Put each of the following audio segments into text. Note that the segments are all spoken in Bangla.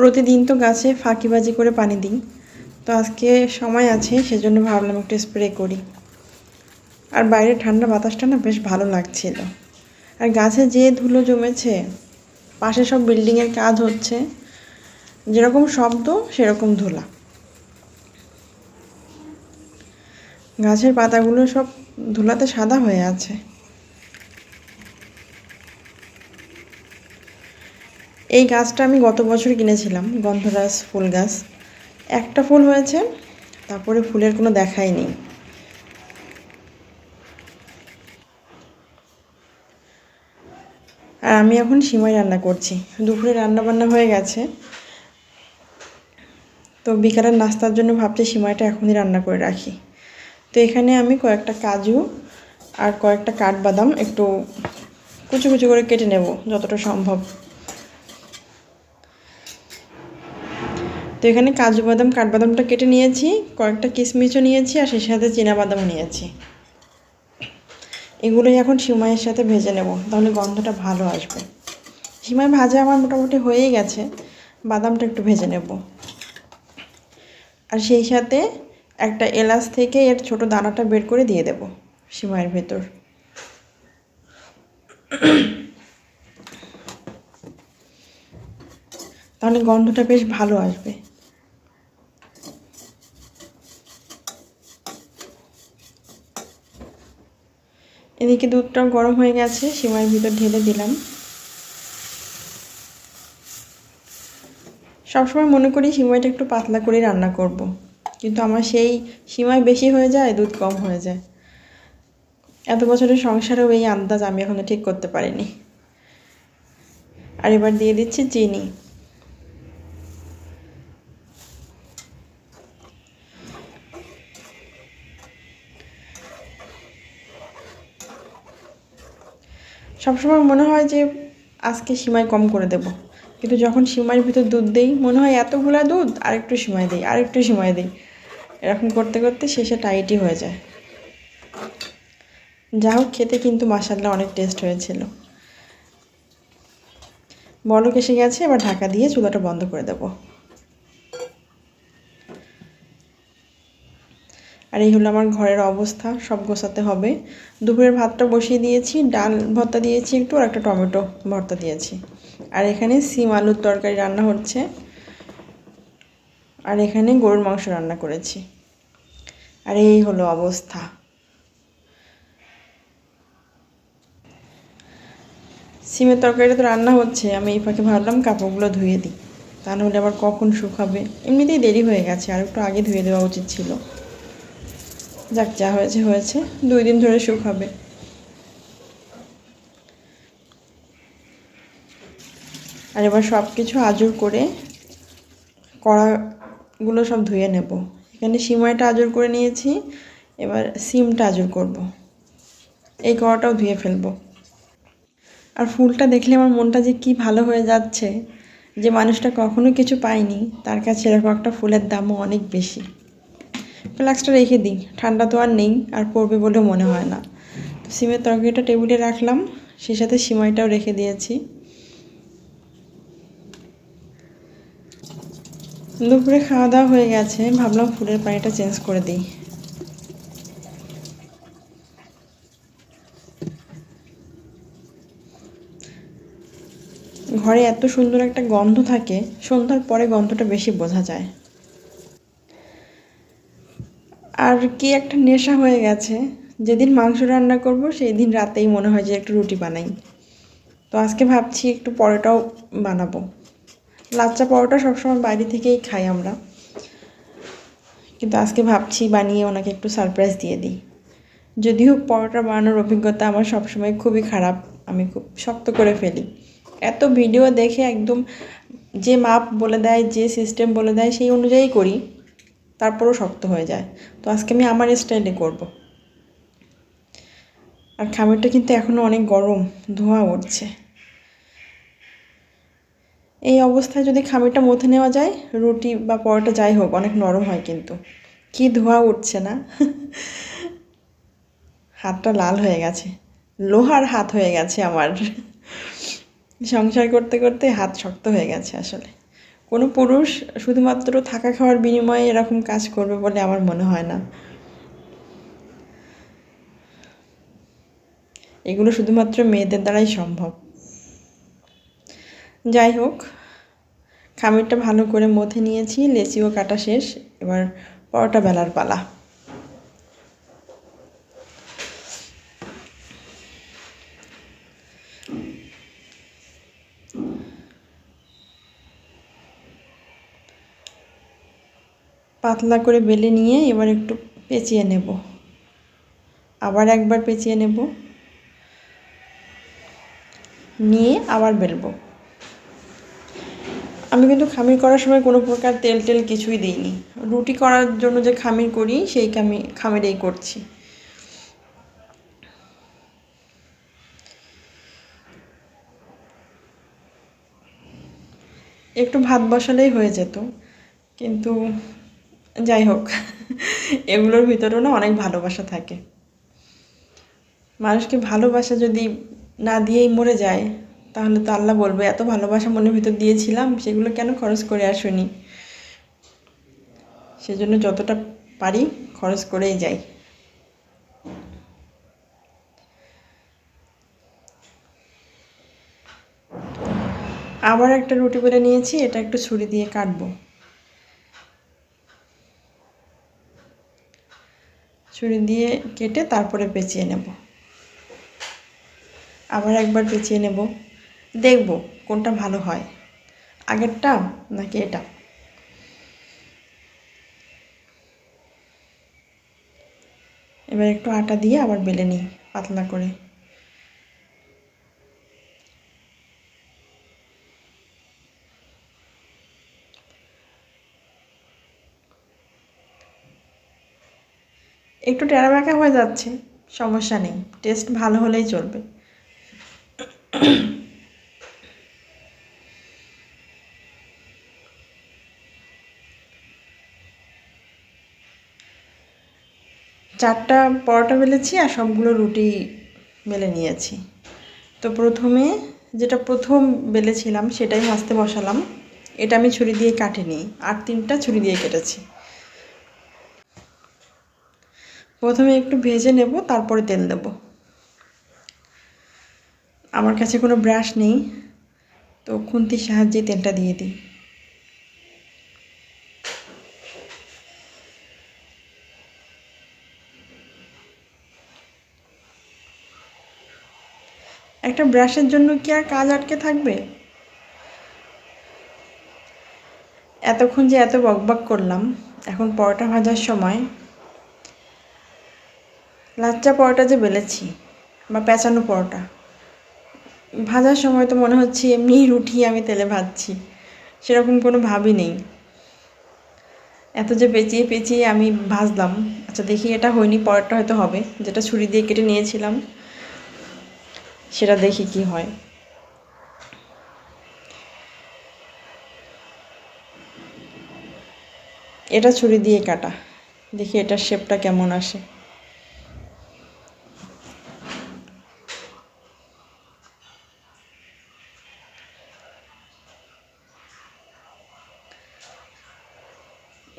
প্রতিদিন তো গাছে ফাঁকিবাজি করে পানি দিই। তো আজকে সময় আছে, সেজন্য ভাবলাম একটু স্প্রে করি। আর বাইরে ঠান্ডা বাতাসটা না বেশ ভালো লাগছিল। আর গাছে যে ধুলো জমেছে, পাশে সব বিল্ডিংয়ের কাজ হচ্ছে, যেরকম শব্দ, সেরকম ধুলা। গাছের পাতাগুলো সব ধুলাতে সাদা হয়ে আছে। এই গাছটা আমি গত বছর কিনেছিলাম, গন্ধরাজ ফুল গাছ। একটা ফুল হয়েছে, তারপরে ফুলের কোনো দেখাই নেই। আর আমি এখন সিমাই রান্না করছি। দুপুরে রান্না বান্না হয়ে গেছে। তো বিকালের নাস্তার জন্য ভাবছি সিমাইটা এখনই রান্না করে রাখি। তো এখানে আমি কয়েকটা কাজু আর কয়েকটা কাঠবাদাম একটু কুচু কুচু করে কেটে নেব, যতটা সম্ভব। তো এখানে কাজু বাদাম, কাঠবাদামটা কেটে নিয়েছি, কয়েকটা কিশমিশও নিয়েছি, আর সেই সাথে বাদামও নিয়েছি। এগুলোই এখন সিমাইয়ের সাথে ভেজে নেব, তাহলে গন্ধটা ভালো আসবে। সিমাই ভাজা আমার মোটামুটি হয়েই গেছে, বাদামটা একটু ভেজে নেব। আর সেই সাথে একটা এলাচ থেকে এর ছোট দানাটা বের করে দিয়ে দেব সিমাইয়ের ভেতর। তাহলে গন্ধটা বেশ ভালো আসবে। এদিকে দুধটাও গরম হয়ে গেছে, সিমাইয়ের ভিতর ঢেলে দিলাম। সবসময় মনে করি সিমাইটা একটু পাতলা করে রান্না করব। কিন্তু আমার সেই সিমাই বেশি হয়ে যায়, দুধ কম হয়ে যায়। এত বছরের সংসারেও এই আন্দাজ আমি এখনও ঠিক করতে পারিনি। আর এবার দিয়ে দিচ্ছি চিনি। সবসময় মনে হয় যে আজকে সিমাই কম করে দেব। কিন্তু যখন সিমাইয়ের ভিতর দুধ দেই, মনে হয় এতগুলা দুধ আর একটু সিমাই দিই আর একটু সিমাই দিই। এরকম করতে করতে শেষে টাইটই হয়ে যায়। যা হোক, খেতে কিন্তু মাসাল্লা অনেক টেস্ট হয়েছিল। বলক এসে গেছে, এবার ঢাকা দিয়ে চুলাটা বন্ধ করে দেবো। আর এই হলো আমার ঘরের অবস্থা, সব গোছাতে হবে। দুপুরের ভাতটা বসিয়ে দিয়েছি, ডাল ভর্তা দিয়েছি একটু আর একটা টমেটো ভর্তা দিয়েছি। আর এখানে সিম আলুর তরকারি রান্না হচ্ছে। আর এখানে গরুর মাংস রান্না করেছি। আর এই হলো অবস্থা। সিমের তরকারিটা তো রান্না হচ্ছে, আমি এই ফাঁকে ভাবলাম কাপড়গুলো ধুয়ে দিই। তা নাহলে আবার কখন শুকাবে? এমনিতেই দেরি হয়ে গেছে, আর একটু আগে ধুয়ে দেওয়া উচিত ছিল। যাক, যা হয়েছে হয়েছে। দুই দিন ধরে সুখ হবে। আর এবার সব কিছু আজুর করে কড়াগুলো সব ধুয়ে নেব। এখানে সিমাইটা আজুর করে নিয়েছি, এবার সিমটা আজুর করব। এই কড়াটাও ধুয়ে ফেলব। আর ফুলটা দেখলে আমার মনটা যে কি ভালো হয়ে যাচ্ছে, যে মানুষটা কখনো কিছু পায়নি, তার কাছে এরকম একটা ফুলের দামও অনেক বেশি। ফ্লাক্সটা রেখে দিই। ঠান্ডা তো আর নেই, আর পড়বে বলেও মনে হয় না। তো সিমের তরকারিটা টেবিলে রাখলাম, সেই সাথে সিমাইটাও রেখে দিয়েছি। দুপুরে খাওয়া দাওয়া হয়ে গেছে, ভাবলাম ফুলের পানিটা চেঞ্জ করে দিই। ঘরে এত সুন্দর একটা গন্ধ থাকে, সন্ধ্যার পরে গন্ধটা বেশি বোঝা যায়। আর কি একটা নেশা হয়ে গেছে। যেদিন মাংস রান্না করব সেই দিন রাতেই মনে হয় যে একটু রুটি বানাই। তো আজকে ভাবছি একটু পরোটাও বানাবো। লাচ্চা পরোটা সবসময় বাইরে থেকেই খাই আমরা। কিন্তু আজকে ভাবছি বানিয়ে ওনাকে একটু সারপ্রাইজ দিয়ে দিই। যদিও পরোটা বানানোর অভিজ্ঞতা আমার সবসময় খুবই খারাপ, আমি খুব শক্ত করে ফেলি। এত ভিডিও দেখে একদম যে মাপ বলে দেয়, যে সিস্টেম বলে দেয়, সেই অনুযায়ী করি। তারপরও শক্ত হয়ে যায়। তো আজকে আমি আমার স্টাইলে করব। আর খামিরটা কিন্তু এখনও অনেক গরম, ধোঁয়া উঠছে। এই অবস্থায় যদি খামিরটা মথে নেওয়া যায়, রুটি বা পরোটা যাই হোক, অনেক নরম হয় কিন্তু। কি ধোঁয়া উঠছে না? হাতটা লাল হয়ে গেছে। লোহার হাত হয়ে গেছে আমার। সংসার করতে করতে হাত শক্ত হয়ে গেছে আসলে। কোনো পুরুষ শুধুমাত্র থাকা খাওয়ার বিনিময়ে এরকম কাজ করবে বলে আমার মনে হয় না। এগুলো শুধুমাত্র মেয়েদের দ্বারাই সম্ভব। যাই হোক, খামিরটা ভালো করে মথে নিয়েছি, লেচিও কাটা শেষ, এবার পরোটা বেলার পালা। পাতলা করে বেলে নিয়ে এবার একটু পেঁচিয়ে নেব। আবার একবার পেঁচিয়ে নেব। নিয়ে আবার বেলবো। আমি কিন্তু খামির করার সময় কোনো প্রকার তেল টেল কিছুই দিইনি। রুটি করার জন্য যে খামির করি, সেই খামি, খামিরেই করছি। একটু ভাত বসালেই হয়ে যেত। কিন্তু যাই হোক, এগুলোর ভিতরেও না অনেক ভালোবাসা থাকে। মানুষকে ভালোবাসা যদি না দিয়েই মরে যায়, তাহলে তো আল্লাহ বলবে, এত ভালোবাসা মনের ভিতর দিয়েছিলাম, সেগুলো কেন খরচ করে আসুনি? সেজন্য যতটা পারি খরচ করেই যাই। আবার একটা রুটি বেলে নিয়েছি, এটা একটু ছুরি দিয়ে কাটবো। ছুরি দিয়ে কেটে তারপরে পেঁচিয়ে নেব। আবার একবার পেঁচিয়ে নেব। দেখব কোনটা ভালো হয়। আগেরটা নাকি এটা? এবার একটু আটা দিয়ে আবার বেলে নিই পাতলা করে। একটু টেরাবেঁকা হয়ে যাচ্ছে, সমস্যা নেই। টেস্ট ভালো হলেই চলবে। চারটা পরোটা বেলেছি আর সবগুলো রুটি বেলে নিয়েছি। তো প্রথমে যেটা প্রথম বেলেছিলাম সেটাই ভাজতে বসালাম। এটা আমি ছুরি দিয়ে কাটিনি, আর তিনটা ছুরি দিয়ে কেটেছি। প্রথমে একটু ভেজে নেব, তারপরে তেল দেব। আমার কাছে কোনো ব্রাশ নেই, তো খুন্তির সাহায্যে তেলটা দিয়ে দিই। একটা ব্রাশের জন্য কি আর কাজ আটকে থাকবে? এতক্ষণ যে এত বকবক করলাম, এখন পরোটা ভাজার সময়। লাচ্চা পরোটা যে বেলেছি, বা পেঁচানো পরোটা, ভাজার সময় তো মনে হচ্ছে এমনি রুটি আমি তেলে ভাজছি, সেরকম কোনো ভাবই নেই। এত যে পেঁচিয়ে পেঁচিয়ে আমি ভাজলাম আচ্ছা দেখি এটা হয়নি, পরোটা হয়তো হবে, যেটা ছুরি দিয়ে কেটে নিয়েছিলাম, সেটা দেখি কি হয়। এটা ছুরি দিয়ে কাটা, দেখি এটার শেপটা কেমন আসে।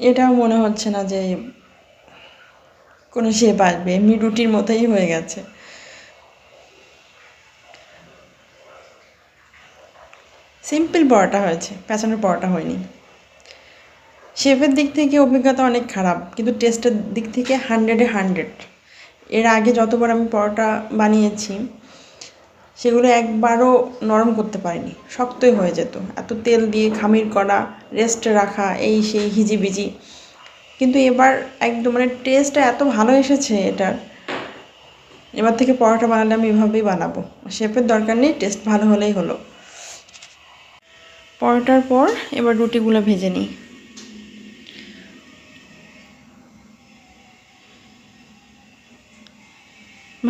এটাও মনে হচ্ছে না যে কোনো শেপ আসবে এমনি রুটির মতোই হয়ে গেছে। সিম্পল পরোটা হয়েছে পেঁচানোর পরোটা হয়নি। শেপের দিক থেকে অভিজ্ঞতা অনেক খারাপ, কিন্তু টেস্টের দিক থেকে হান্ড্রেডে হান্ড্রেড এর আগে যতবার আমি পরোটা বানিয়েছি সেগুলো একবারও নরম করতে পারিনি, শক্তই হয়ে যেত। এত তেল দিয়ে খামির করা রেস্টে রাখা, এই সেই হিজিবিজি। কিন্তু এবার একদম মানে টেস্টটা এত ভালো এসেছে এটার। এবার থেকে পরোটা বানালে আমি এভাবেই বানাবো। শেপের দরকার নেই টেস্ট ভালো হলেই হলো। পরোটার পর এবার রুটিগুলো ভেজে নিই।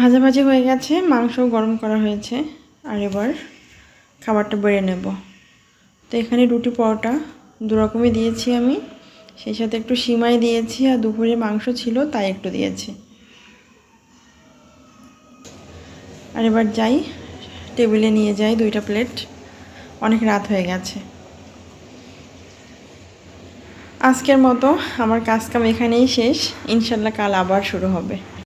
ভাজাভাজি হয়ে গেছে মাংস গরম করা হয়েছে, আর এবার খাবারটা বেড়ে নেব। তো এখানে রুটি পরোটা দু রকমই দিয়েছি আমি, সেই সাথে একটু সিমাই দিয়েছি, আর দুপুরে মাংস ছিল তাই একটু দিয়েছি। আর এবার যাই, টেবিলে নিয়ে যাই দুইটা প্লেট, অনেক রাত হয়ে গেছে। আজকের মতো আমার কাজ কাম এখানেই শেষ, ইনশাল্লাহ কাল আবার শুরু হবে।